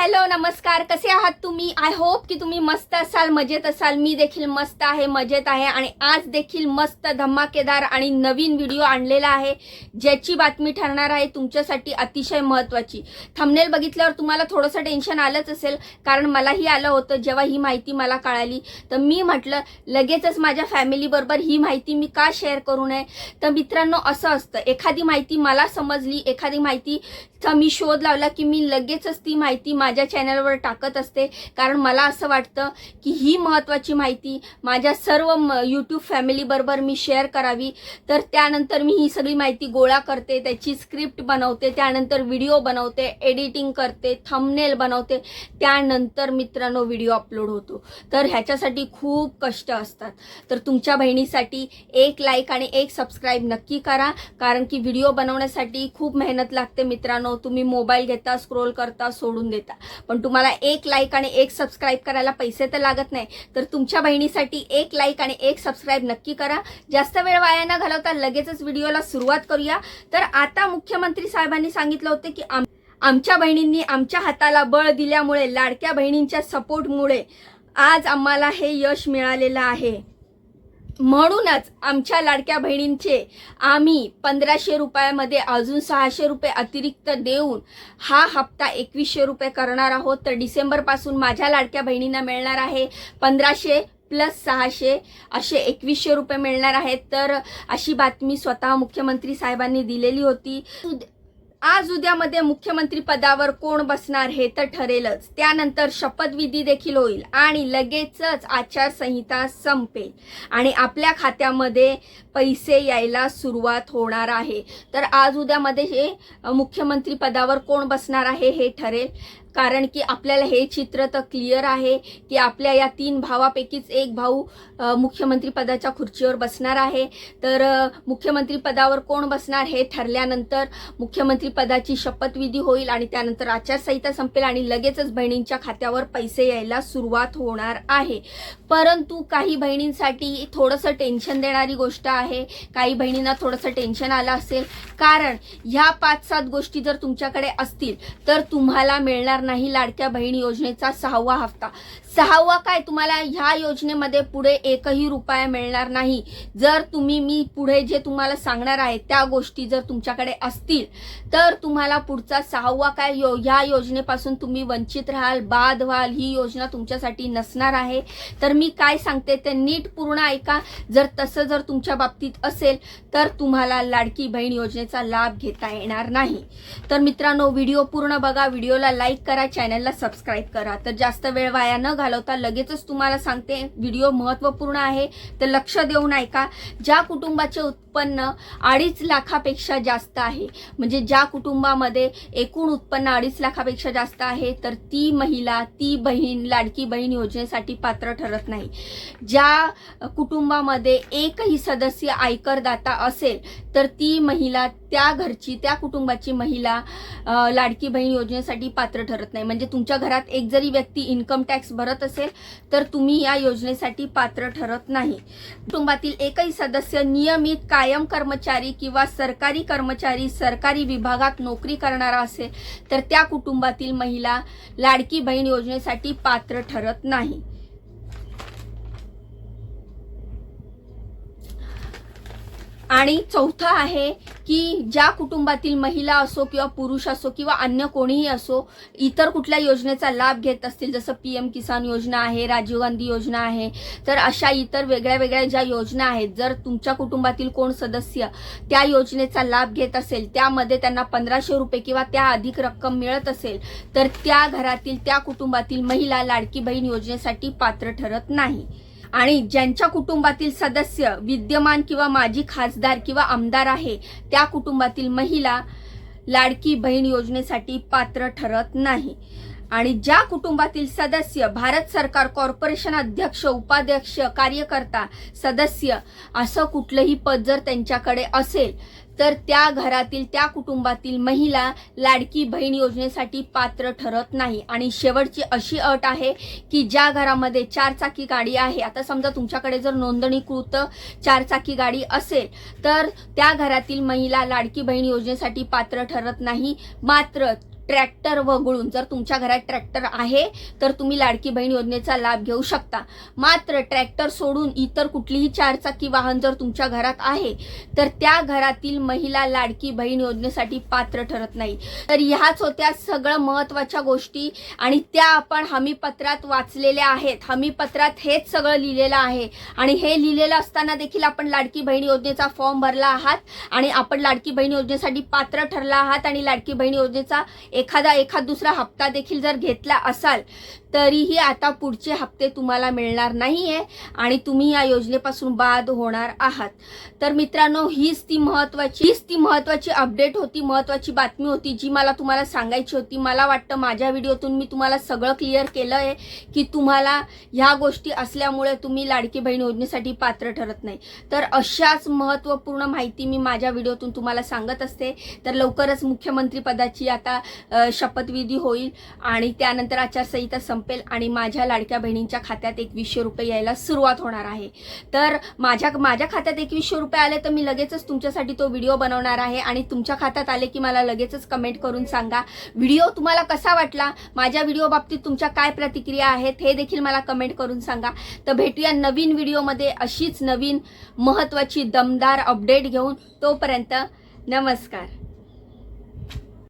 Hello नमस्कार. कसे आहात तुम्ही? आय होप की तुम्ही मस्त असाल मजेत असाल. मी देखील मस्त आहे मजेत आहे आणि आज देखील मस्त धमाकेदार आणि नवीन व्हिडिओ आणलेला आहे ज्याची बातमी ठरणार आहे तुमच्यासाठी अतिशय महत्त्वाची थंबनेल बघितल्यावर तुम्हाला थोडंसं टेन्शन आलंच असेल कारण मलाही आलं होतं जेव्हा ही माहिती मला कळाली. तर मी म्हटलं लगेचच माझ्या फॅमिलीबरोबर ही माहिती मी का शेअर करू नये? तर मित्रांनो असं असतं. एखादी माहिती मला समजली एखादी माहिती चा मी शोध लावला की मी लगेचच ती माहिती माझ्या चॅनलवर टाकत असते. कारण मला असं वाटतं की ही महत्त्वाची माहिती माझ्या सर्व यूट्यूब फॅमिलीबरोबर मी शेअर करावी. तर त्यानंतर मी ही सगळी माहिती गोळा करते त्याची स्क्रिप्ट बनवते त्यानंतर व्हिडिओ बनवते एडिटिंग करते थंबनेल बनवते. त्यानंतर मित्रांनो व्हिडिओ अपलोड होतो. तर ह्याच्यासाठी खूप कष्ट असतात. तर तुमच्या बहिणीसाठी एक लाईक आणि एक सबस्क्राईब नक्की करा. कारण की व्हिडिओ बनवण्यासाठी खूप मेहनत लागते मित्रांनो. तुम्ही मोबाईल घेता स्क्रोल करता सोडून देता. पण तुम्हाला एक लाईक आणि एक सबस्क्राईब करायला पैसे तर लागत नाही. तर तुमच्या बहिणीसाठी एक लाईक आणि एक सबस्क्राईब नक्की करा. जास्त वेळ वाया न घालवता लगेचच व्हिडिओला सुरुवात करूया. तर आता मुख्यमंत्री साहेबांनी सांगितलं होतं की आम आमच्या बहिणींनी आमच्या हाताला बळ दिल्यामुळे लाडक्या बहिणींच्या सपोर्टमुळे आज आम्हाला हे यश मिळालेलं आहे. म्हणूनच आमच्या लाडक्या बहिणींचे आम्ही पंधराशे रुपयामध्ये अजून सहाशे रुपये अतिरिक्त देऊन हा हप्ता एकवीसशे रुपये करणार आहोत. तर डिसेंबरपासून माझ्या लाडक्या बहिणींना मिळणार आहे पंधराशे प्लस सहाशे असे एकवीसशे रुपये मिळणार आहेत. तर अशी बातमी स्वतः मुख्यमंत्री साहेबांनी दिलेली होती. आज उद्यामध्ये मुख्यमंत्री पदावर कोण बसणार हे तर ठरेलच. त्यानंतर शपथविधी देखील होईल आणि लगेचच आचारसंहिता संपेल. आणि आपल्या खात्यामध्ये पैसे यायला सुरुवात होणार आहे. तर आज उद्यामध्ये हे मुख्यमंत्री पदावर कोण बसणार आहे हे ठरेल. कारण की आपल्याला हे चित्र तर क्लिअर आहे की आपल्या या तीन भावापैकीच एक भाऊ मुख्यमंत्रीपदाच्या खुर्चीवर बसणार आहे. तर मुख्यमंत्रीपदावर कोण बसणार हे ठरल्यानंतर मुख्यमंत्रीपदाची शपथविधी होईल आणि त्यानंतर आचारसंहिता संपेल आणि लगेचच बहिणींच्या खात्यावर पैसे यायला सुरुवात होणार आहे. परंतु काही बहिणींसाठी थोडंसं टेन्शन देणारी गोष्ट आहे. काही बहिणींना थोडंसं टेन्शन आलं असेल. कारण ह्या पाच सात गोष्टी जर तुमच्याकडे असतील तर तुम्हाला मिळणार नाही लाडक्या बहीण योजनेचा सहावा हप्ता. सहावा काय? तुम्हाला ह्या योजनेमध्ये पुढे एकही रुपया मिळणार नाही. जर तुम्ही मी पुढे जे तुम्हाला सांगणार आहे त्या गोष्टी जर तुमच्याकडे असतील तर तुम्हाला पुढचा सहावा काय? यो ह्या योजनेपासून तुम्ही वंचित राहाल बाद व्हाल ही योजना तुमच्यासाठी नसणार आहे. तर मी काय सांगते ते नीट पूर्ण ऐका. जर तसं जर तुमच्या बाबतीत असेल तर तुम्हाला लाडकी बहीण योजनेचा लाभ घेता येणार नाही. तर मित्रांनो व्हिडिओ पूर्ण बघा. व्हिडिओला लाईक करा चॅनलला सबस्क्राईब करा. तर जास्त वेळ वाया न घालवता लगेचच तुम्हाला सांगते व्हिडिओ महत्त्वपूर्ण आहे. तर लक्ष देऊन ऐका ज्या कुटुंबाचे उत्पन्न अडीच लाखापेक्षा जास्त आहे म्हणजे ज्या कुटुंबामध्ये एकूण उत्पन्न अडीच लाखापेक्षा जास्त आहे तर ती महिला ती बहीण लाडकी बहीण योजनेसाठी पात्र ठरत नाही. ज्या कुटुंबामध्ये एकही सदस्य आयकरदाता असेल तर ती महिला त्या घरची त्या कुटुंबाची महिला लाडकी बहीण योजनेसाठी पात्र ठरत नाही. म्हणजे तुमच्या घरात एक जरी व्यक्ती इन्कम टॅक्स भरत असेल तर तुम्ही या योजनेसाठी पात्र ठरत नाही. कुटुंबातील एकही सदस्य नियमित कायम कर्मचारी किंवा सरकारी कर्मचारी सरकारी विभागात नोकरी करणारा असेल तर त्या कुटुंबातील महिला लाडकी बहीण योजनेसाठी पात्र ठरत नाही. आणि चौथं आहे की ज्या कुटुंबातील महिला असो किंवा पुरुष असो किंवा अन्य कोणीही असो इतर कुठल्या योजनेचा लाभ घेत असतील जसं पी एम किसान योजना आहे राजीव गांधी योजना आहे तर अशा इतर वेगळ्या वेगळ्या ज्या योजना आहेत जर तुमच्या कुटुंबातील कोण सदस्य त्या योजनेचा लाभ घेत असेल त्यामध्ये त्यांना पंधराशे रुपये किंवा त्या अधिक रक्कम मिळत असेल तर त्या घरातील त्या कुटुंबातील महिला लाडकी बहीण योजनेसाठी पात्र ठरत नाही. आणि ज्यांच्या कुटुंबातील सदस्य विद्यमान किंवा माजी खासदार किंवा आमदार आहे त्या कुटुंबातील महिला लाडकी बहीण योजनेसाठी पात्र ठरत नाही. आणि ज्या कुटुंबातील सदस्य भारत सरकार कॉर्पोरेशन अध्यक्ष उपाध्यक्ष कार्यकर्ता सदस्य असं कुठलंही पद जर त्यांच्याकडे असेल तर त्या घरातील त्या कुटुंबातील महिला लाडकी बहीण योजनेसाठी पात्र ठरत नाही. आणि शेवटची अशी अट आहे की ज्या घरामध्ये चारचाकी गाडी आहे आता समजा तुमच्याकडे जर नोंदणीकृत चारचाकी गाडी असेल तर त्या घरातील महिला लाडकी बहीण योजनेसाठी पात्र ठरत नाही. मात्र ट्रॅक्टर वगळून जर तुमच्या घरात ट्रॅक्टर आहे तर तुम्ही लाडकी बहीण योजनेचा लाभ घेऊ शकता. मात्र ट्रॅक्टर सोडून इतर कुठलीही चारचाकी वाहन जर तुमच्या घरात आहे तर त्या घरातील महिला लाडकी बहीण योजनेसाठी पात्र ठरत नाही. तर ह्याच होत्या सगळं महत्त्वाच्या गोष्टी आणि त्या आपण हमीपत्रात वाचलेल्या आहेत. हमीपत्रात हेच सगळं लिहिलेलं आहे आणि हे लिहिलेलं असताना देखील आपण लाडकी बहीण योजनेचा फॉर्म भरला आहात आणि आपण लाडकी बहीण योजनेसाठी पात्र ठरला आहात आणि लाडकी बहीण योजनेचा एखादा एखाद दुसरा हप्ता देखील जर घेतला असाल तरीही आता पुढचे हप्ते तुम्हाला मिळणार नाही आहे आणि तुम्ही या योजनेपासून बाद होणार आहात. तर मित्रांनो हीच ती महत्वाची हीच ती महत्वाची अपडेट होती महत्वाची बातमी होती जी मला तुम्हाला सांगायची होती. मला वाटतं माझ्या व्हिडिओतून मी तुम्हाला सगळं क्लिअर केलं आहे की तुम्हाला ह्या गोष्टी असल्यामुळे तुम्ही लाडकी बहीण योजनेसाठी पात्र ठरत नाही. तर अशाच महत्त्वपूर्ण माहिती मी माझ्या व्हिडिओतून तुम्हाला सांगत असते. तर लवकरच मुख्यमंत्री पदाची आता शपथविधी होईल आणि त्यानंतर आचारसंहिता संपेल आणि माझ्या लाडक्या बहिणींच्या खात्यात एकवीसशे रुपये यायला सुरुवात होणार आहे. तर माझ्या माझ्या खात्यात एकवीसशे रुपये आले तर मी लगेचच तुमच्यासाठी तो व्हिडिओ बनवणार आहे आणि तुमच्या खात्यात आले की मला लगेचच कमेंट करून सांगा. व्हिडिओ तुम्हाला कसा वाटला? माझ्या व्हिडिओ बाबतीत तुमच्या काय प्रतिक्रिया आहेत हे देखील मला कमेंट करून सांगा. तर भेटूया नवीन व्हिडिओमध्ये अशीच नवीन महत्त्वाची दमदार अपडेट घेऊन तोपर्यंत नमस्कार.